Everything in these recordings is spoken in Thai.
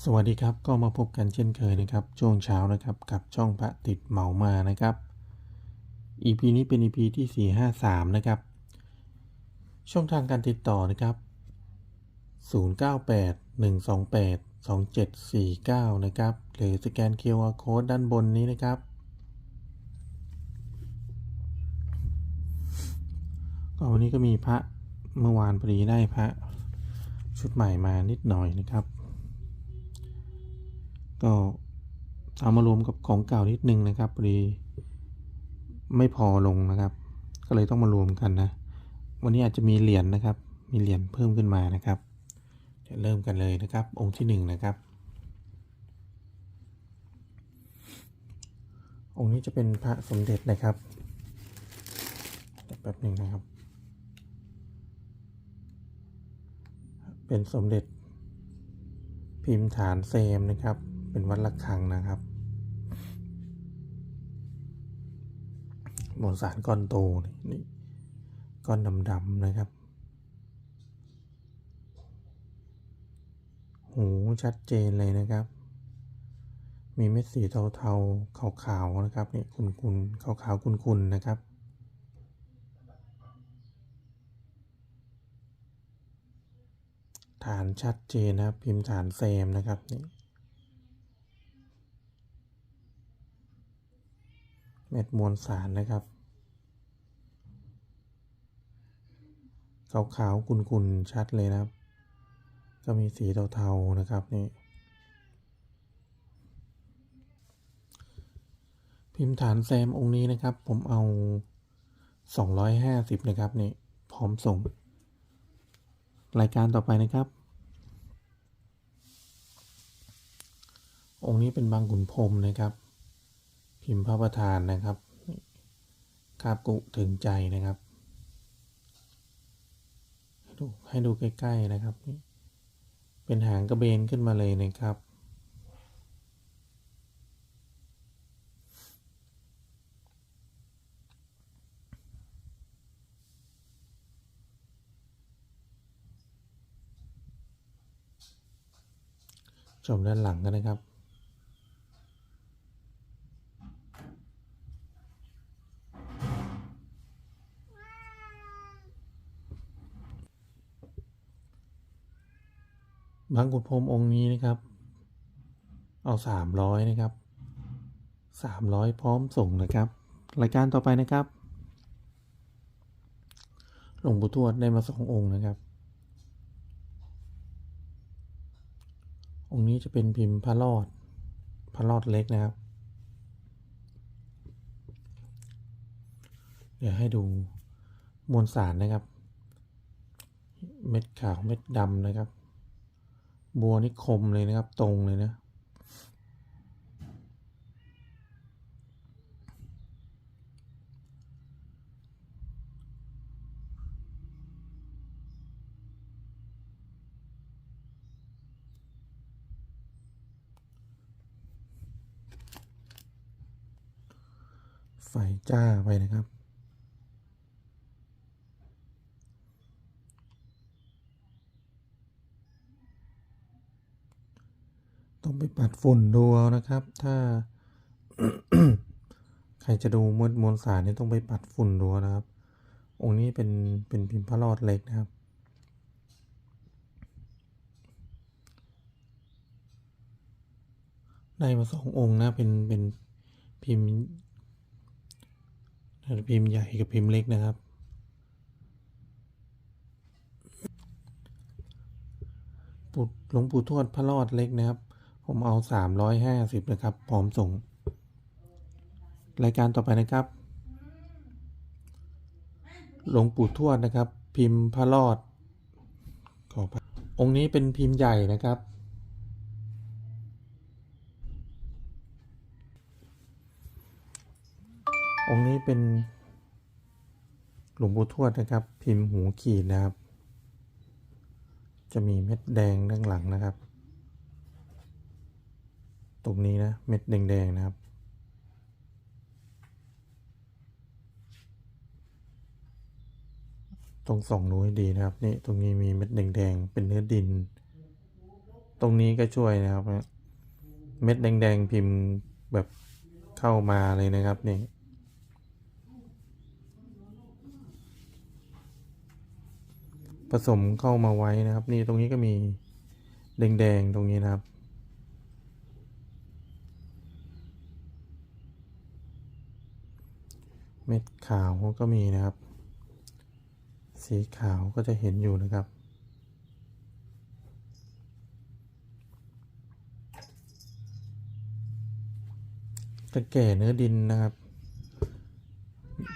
สวัสดีครับก็มาพบกันเช่นเคยนะครับ ช่วงเช้านะครับกับช่องพระติดเหมามานะครับ EP นี้เป็น EP ที่ 453 นะครับ ช่องทางการติดต่อนะครับ 098 128 2749 นะครับหรือสแกน QR Code ด้านบนนี้นะครับ ก็วันนี้ก็มีพระเมื่อวานพอดีได้พระชุดใหม่มานิดหน่อยนะครับ ก็เอามารวมกับของเก่านิดนึงนะครับพอดีไม่พอลงนะครับ ก็เลยต้องมารวมกันนะ วันนี้อาจจะมีเหรียญนะครับ มีเหรียญเพิ่มขึ้นมานะครับเดี๋ยวเริ่มกันเลยนะครับ องค์ที่หนึ่งนะครับ องค์นี้จะเป็นพระสมเด็จนะครับแป๊บหนึ่งนะครับ เป็นสมเด็จพิมพ์ฐานเซมนะครับ เป็นวัดระฆังนะครับมวลสารก้อนโตนี่ก้อนดำๆนะครับ หูชัดเจนเลยนะครับ มีเม็ดสีเทาๆขาวๆนะครับนี่คุนๆขาวๆคุนๆนะครับฐานชัดเจนนะครับ พิมพ์ฐานเซมนะครับนี่ เม็ดมวลสารนะครับ ขาวๆคุนๆชัดเลยนะครับ ก็มีสีเทาๆนะครับนี่พิมพ์ฐานแซมองค์นี้นะครับ ผมเอา 250 นะครับนี่พร้อมส่ง รายการต่อไปนะครับ องค์นี้เป็นบางขุนพรมนะครับ พิมพ์พระประธานนะครับ คาบกุถึงใจนะครับ ให้ดูให้ดูใกล้ๆนะครับ เป็นหางกระเบนขึ้นมาเลยนะครับชมด้านหลังกันนะครับ บางกุฎพรมองค์นี้นะครับ เอาสามร้อยนะครับสามร้อยพร้อมส่งนะครับ รายการต่อไปนะครับหลวงปู่ทวดได้มาสององค์นะครับ องค์นี้จะเป็นพิมพ์พระรอดพระรอดเล็กนะครับ เดี๋ยวให้ดูมวลสารนะครับ เม็ดขาวเม็ดดำนะครับ บัวนี่คมเลยนะครับ ตรงเลยนะ ไฟจ้าไปนะครับ ต้องไปปัดฝุ่นดูเอานะครับ ถ้า ใครจะดูมวลมวลสารนี่ต้องไปปัดฝุ่นดูนะครับ องค์นี้เป็นเป็นพิมพ์พระรอดเล็กนะครับ ได้มาสององค์นะเป็นเป็นพิมพ์พิมพ์ใหญ่กับพิมพ์เล็กนะครับปู่หลวงปู่ทวดพระรอดเล็กนะครับ ผมเอาสามร้อยห้าสิบนะครับ พร้อมส่ง รายการต่อไปนะครับ หลวงปู่ทวดนะครับ พิมพ์พระรอดขอพระองค์นี้เป็นพิมพ์ใหญ่นะครับ องค์นี้เป็นหลวงปู่ทวดนะครับ พิมพ์หูขีดนะครับ จะมีเม็ดแดงด้านหลังนะครับ ตรงนี้นะเม็ดแดงๆนะครับต้องส่องดูให้ดีนะครับ นี่ตรงนี้มีเม็ดแดงๆเป็นเนื้อดิน ตรงนี้ก็ช่วยนะครับ เม็ดแดงๆพิมพ์แบบเข้ามาเลยนะครับนี่ผสมเข้ามาไว้นะครับ นี่ตรงนี้ก็มีแดงๆตรงนี้นะครับ เม็ดขาวก็มีนะครับ สีขาวก็จะเห็นอยู่นะครับ ตะแก่เนื้อดินนะครับ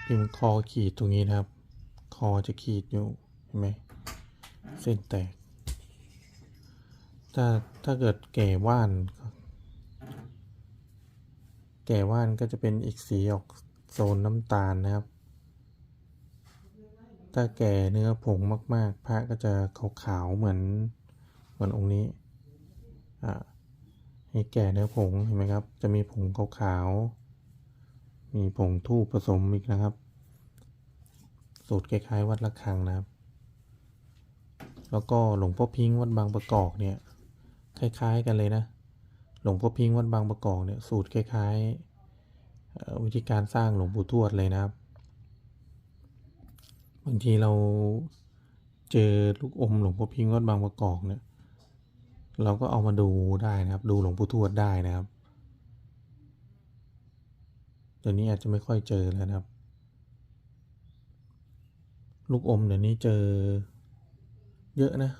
พิมคอขีดตรงนี้นะครับ คอจะขีดอยู่เห็นไหมเส้นแตก ถ้าถ้าเกิดแก่ว่าน แก่ว่านก็จะเป็นอีกสีออก โซนน้ำตาลนะครับ ถ้าแก่เนื้อผงมาก ๆ พระก็จะขาวๆเหมือนเหมือนองค์นี้อ่าให้แก่เนื้อผงเห็นไหมครับ จะมีผงขาวๆมีผงทูบผสมอีกนะครับ สูตรคล้ายๆ วัดระฆังนะครับ แล้วก็หลวงพ่อพิงค์วัดบางประกอบเนี่ยคล้าย ๆ กันเลยนะ หลวงพ่อพิงค์วัดบางประกอบเนี่ยสูตรคล้าย ๆ วิธีการสร้างหลวงปู่ทวดเลยนะครับ บางทีเราเจอลูกอมหลวงพ่อพิงค์วัดบางประกอบเนี่ย เราก็เอามาดูได้นะครับ ดูหลวงปู่ทวดได้นะครับเดี๋ยวนี้อาจจะไม่ค่อยเจอแล้วนะครับ ลูกอมเดี๋ยวนี้เจอเยอะนะ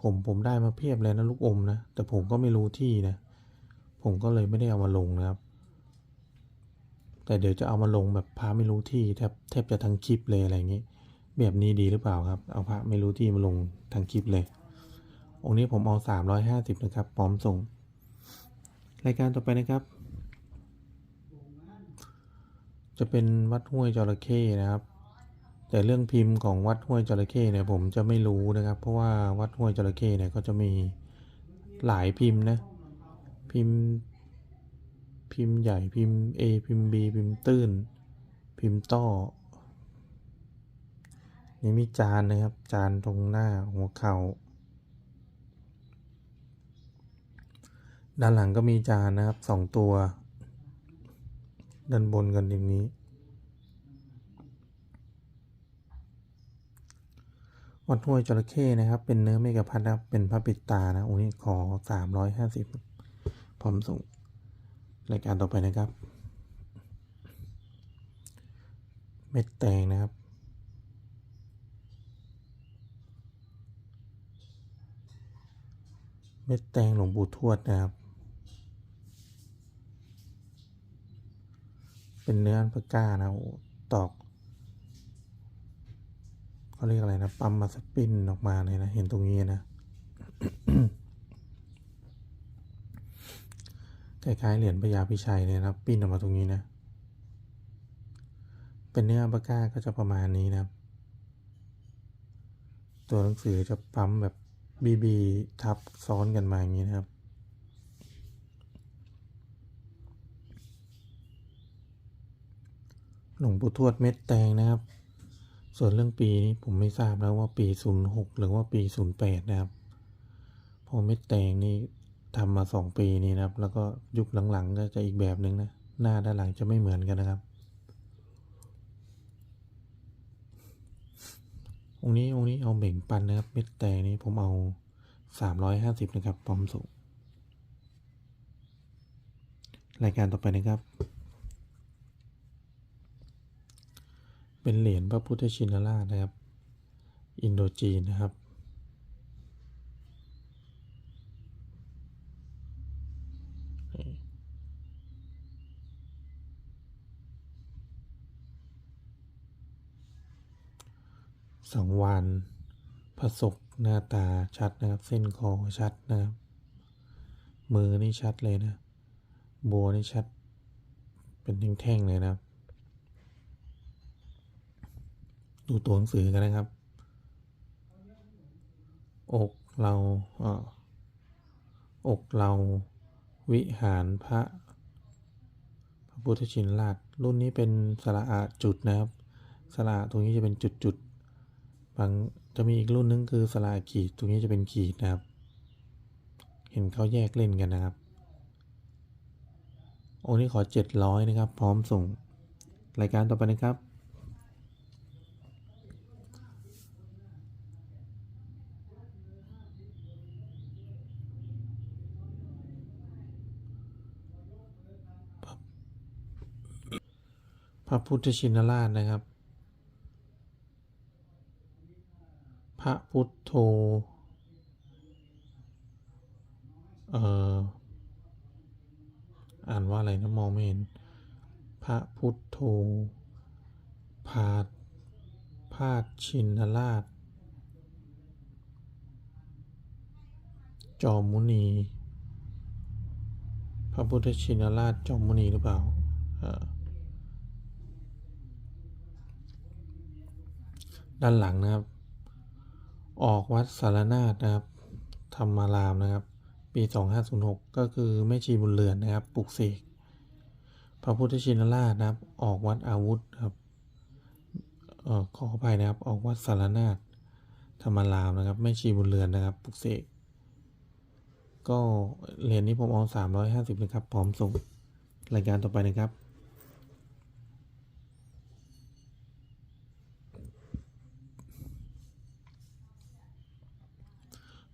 ผมผมได้มาเพียบเลยนะลูกอมนะ แต่ผมก็ไม่รู้ที่นะ ผมก็เลยไม่ได้เอามาลงนะครับ แต่เดี๋ยวจะเอามาลงแบบพระไม่รู้ที่แทบแทบจะทั้งคลิปเลยอะไรอย่างนี้ แบบนี้ดีหรือเปล่าครับ เอาพระไม่รู้ที่มาลงทั้งคลิปเลย องค์นี้ผมเอาสามร้อยห้าสิบนะครับพร้อมส่ง รายการต่อไปนะครับ จะเป็นวัดห้วยจระเข้นะครับ แต่เรื่องพิมพ์ของวัดห้วยจระเข้เนี่ยผมจะไม่รู้นะครับ เพราะว่าวัดห้วยจระเข้เนี่ยก็จะมีหลายพิมพ์นะพิมพ์ พิมพ์ใหญ่พิมพ์ A พิมพ์ B พิมพ์ตื้น พิมพ์ต้อ นี่มีจานนะครับ จานตรงหน้าหัวเข่า ด้านหลังก็มีจานนะครับสองตัว ด้านบนกันอย่างนี้ วัดห้วยจระเข้นะครับ เป็นเนื้อเมกะพัดนะครับ เป็นพระปิดตานะองค์นี้ขอสามร้อยห้าสิบพร้อมส่ง รายการต่อไปนะครับ เม็ดแตงนะครับ เม็ดแตงหลวงปู่ทวดนะครับ เป็นเนื้ออัลปาก้านะตอกเขาเรียกอะไรนะปั๊มมาสปินออกมาเลยนะ เห็นตรงนี้นะ ค ล้ายๆเหรียญพญาพิชัยเลยนะครับปิ้นออกมาตรงนี้นะ เป็นเนื้ออัปาก้าก็จะประมาณนี้นะครับ ตัวหนังสือจะปั๊มแบบบีบีทับซ้อนกันมาอย่างนี้นะครับหลวงปู่ทวดเม็ดแตงนะครับ ส่วนเรื่องปีนี้ผมไม่ทราบแล้วว่าปี 06 หรือว่าปี 08 นะครับเพอเม็ดแตงนี่ ทำมาสองปีนี้นะครับ แล้วก็ยุคหลังๆก็จะอีกแบบหนึ่งนะ หน้าด้านหลังจะไม่เหมือนกันนะครับ องนี้องนี้เอาเบ่งปันนะครับ เม็ดแตงนี้ผมเอา350นะครับพร้อมส่งรายการต่อไปนะครับ เป็นเหรียญพระพุทธชินราชนะครับ อินโดจีนนะครับ สองวันผสกหน้าตาชัดนะครับ เส้นคอชัดนะครับ มือนี่ชัดเลยนะโบวนี่ชัด เป็นแท่งๆเลยนะครับ ดูตัวหนังสือกันนะครับ อกเราอกเราวิหารพระพระพุทธชินราชรุ่นนี้เป็นสระอาจุดนะครับสระตรงนี้จะเป็นจุดจุดๆ บางจะมีอีกรุ่นนึงคือสระขีดตรงนี้จะเป็นขีดนะครับ เห็นเขาแยกเล่นกันนะครับโอ้นี่ขอเจ็ดร้อยนะครับ พร้อมส่งรายการต่อไปนะครับ พระพุทธชินราชนะครับ ระพุทโธ เอ่อ อ่านว่าอะไรนะมองไม่เห็น พระพุทโธ พาดพาดชินราช จอมมุนี พระพุทธชินราชจอมมุนีหรือเปล่าด้านหลังนะครับ ออกวัดสารนาถนะครับธรรมารามนะครับ ปี 2506 ก็คือแม่ชีบุญเรือนนะครับปลุกเสกพระพุทธชินราชนะครับ ออกวัดอาวุธครับเอ่อขออภัยนะครับ ออกวัดสารนาถธรรมารามนะครับแม่ชีบุญเรือนนะครับปลุกเสกก็เหรียญนี้ผมเอา 350นะครับพร้อมส่งรายการต่อไปนะครับ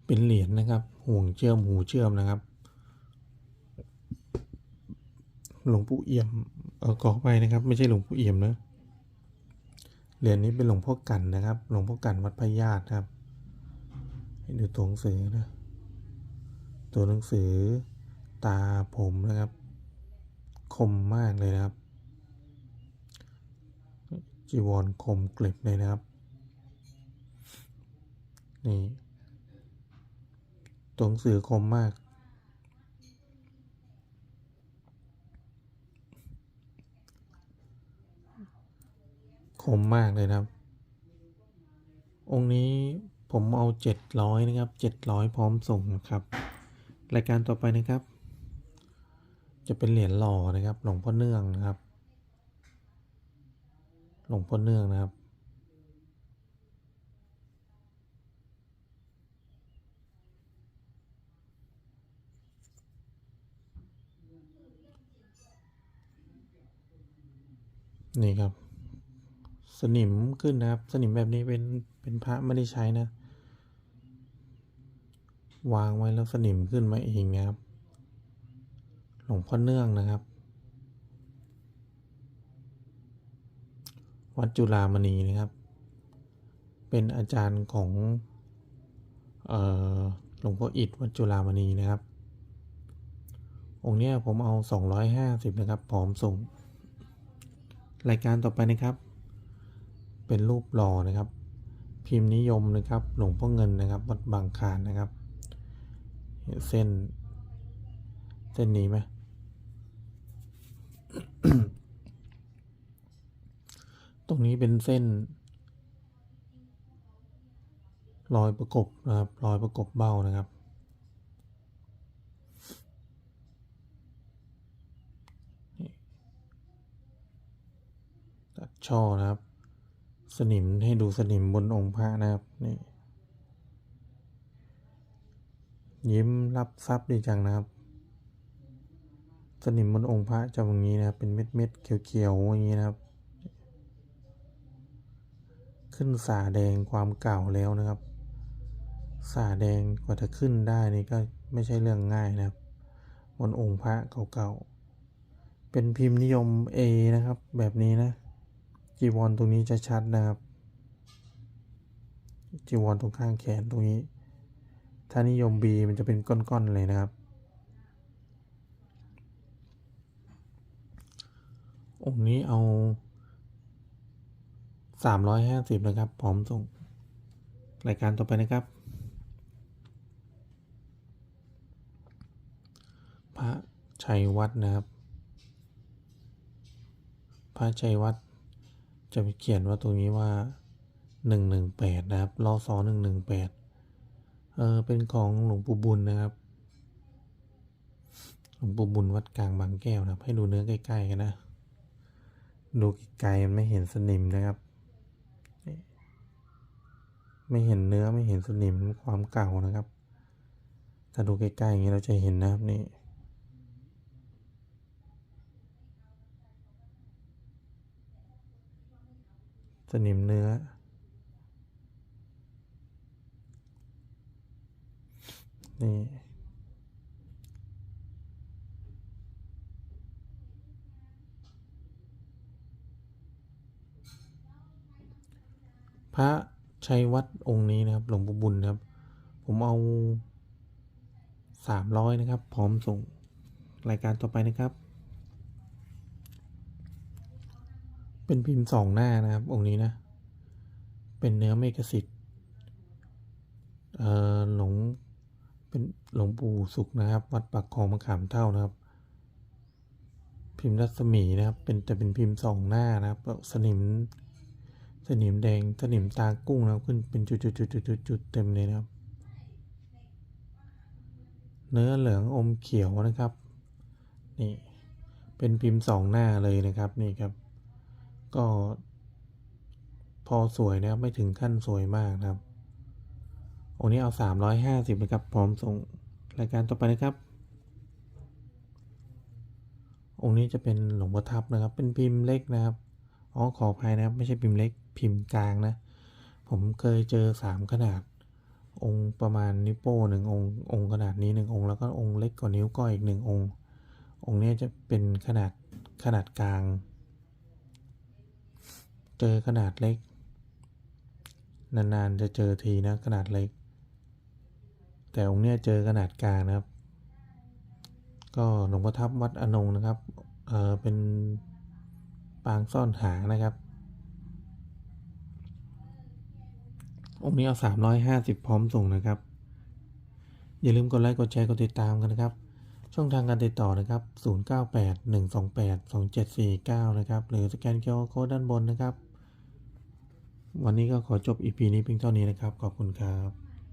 เป็นเหรียญนะครับ ห่วงเชื่อมหูเชื่อมนะครับ หลวงปู่เอี่ยม เออขอไปนะครับ ไม่ใช่หลวงปู่เอี่ยมนะ เหรียญนี้เป็นหลวงพ่อกันนะครับ หลวงพ่อกันวัดพระญาติครับ ให้ดูตัวหนังสือนะ ตัวหนังสือตาผมนะครับ คมมากเลยนะครับ จีวรคมกลิบเลยนะครับ นี่ ตัวหนังสือคมมาก คมมากเลยครับ องค์นี้ผมเอาเจ็ดร้อยนะครับเจ็ดร้อยพร้อมส่งนะครับ รายการต่อไปนะครับ จะเป็นเหรียญหล่อนะครับ หลวงพ่อเนื่องนะครับ หลวงพ่อเนื่องนะครับ นี่ครับ สนิมขึ้นนะครับ สนิมแบบนี้เป็นเป็นพระไม่ได้ใช้นะ วางไว้แล้วสนิมขึ้นมาเองนะครับ หลวงพ่อเนื่องนะครับ วัดจุฬามณีนะครับ เป็นอาจารย์ของหลวงพ่ออิฐวัดจุฬามณีนะครับ องค์เนี้ยผมเอา 250 นะครับ พร้อมส่ง รายการต่อไปนะครับ เป็นรูปหล่อนะครับ พิมพ์นิยมนะครับ หลวงพ่อเงินนะครับ วัดบางคานนะครับ เส้น เส้นนี้ไหมตรงนี้เป็นเส้น รอยประกบนะครับ รอยประกบเบ้านะครับ ช่อนะครับ สนิมให้ดูสนิมบนองค์พระนะครับนี่ยิ้มรับทรัพย์ดีจังนะครับ สนิมบนองค์พระจะอย่างนี้นะครับ เป็นเม็ดเม็ดเขียวๆอย่างนี้นะครับ ขึ้นสาแดงความเก่าแล้วนะครับ สาแดงกว่าจะขึ้นได้นี่ก็ไม่ใช่เรื่องง่ายนะครับ บนองค์พระเก่าๆเป็นพิมพ์นิยม A นะครับ แบบนี้นะ จีวรตรงนี้จะชัดนะครับ จีวรตรงข้างแขนตรงนี้ ถ้านิยม B มันจะเป็นก้อนๆเลยนะครับ องค์นี้เอาสามร้อยห้าสิบนะครับพร้อมส่งรายการต่อไปนะครับ พระชัยวัดนะครับ พระชัยวัด จะไปเขียนว่าตรงนี้ว่าหนึ่งหนึ่งแปดนะครับรอซอหนึ่งหนึ่งแปดเออเป็นของหลวงปู่บุญนะครับ หลวงปู่บุญวัดกลางบางแก้วนะครับ ให้ดูเนื้อใกล้ๆกันนะ ดูไกลๆมันไม่เห็นสนิมนะครับ ไม่เห็นเนื้อไม่เห็นสนิมความเก่านะครับ ถ้าดูใกล้ๆอย่างนี้เราจะเห็นนะครับนี่ สนิมเนื้อ นี่พระชัยวัดองค์นี้นะครับหลวงปู่บุญนะครับ ผมเอาสามร้อยนะครับ พร้อมส่งรายการต่อไปนะครับ เป็นพิมพ์สองหน้านะครับ องค์นี้นะ เป็นเนื้อเมกสิทธิ์เอ่อหลวงเป็นหลวงปู่สุขนะครับ วัดปากคลองมะขามเท่านะครับ พิมพ์รัศมีนะครับ เป็นแต่เป็นพิมพ์สองหน้านะครับ สนิม สนิมแดง สนิมตากุ้งนะครับ ขึ้นเป็นจุดๆๆๆๆเต็มเลยนะครับ เนื้อเหลืองอมเขียวนะครับ นี่ เป็นพิมพ์สองหน้าเลยนะครับ นี่ครับ ก็พอสวยนะครับ ไม่ถึงขั้นสวยมากนะครับองนี้เอาสามร้อยห้าสิบนะครับ พร้อมส่งรายการต่อไปนะครับ องค์นี้จะเป็นหลวงพ่อทับนะครับ เป็นพิมพ์เล็กนะครับอ๋อขออภัยนะครับ ไม่ใช่พิมพ์เล็ก พิมพ์กลางนะ ผมเคยเจอสามขนาด องค์ประมาณนิ้วโป้หนึ่งองค์องค์ขนาดนี้หนึ่งองค์แล้วก็องค์เล็กกว่านิ้วก้อยอีกหนึ่งองค์ องค์นี้จะเป็นขนาดขนาดกลาง จอขนาดเล็ก นานๆจะเจอทีนะขนาดเล็ก แต่องค์เนี้ยเจอขนาดกลางนะครับ ก็หลวงพ่อทับวัดอนงนะครับเออเป็นปางซ่อนหางนะครับ องค์นี้เอาสามร้อยห้าสิบพร้อมส่งนะครับ อย่าลืมกดไลค์กดแชร์กดติดตามกันนะครับ ช่องทางการติดต่อนะครับ 0981282749 นะครับ หรือสแกนเคอร์โค้ดด้านบนนะครับ วันนี้ก็ขอจบ EP นี้เพียงเท่านี้นะครับ ขอบคุณครับ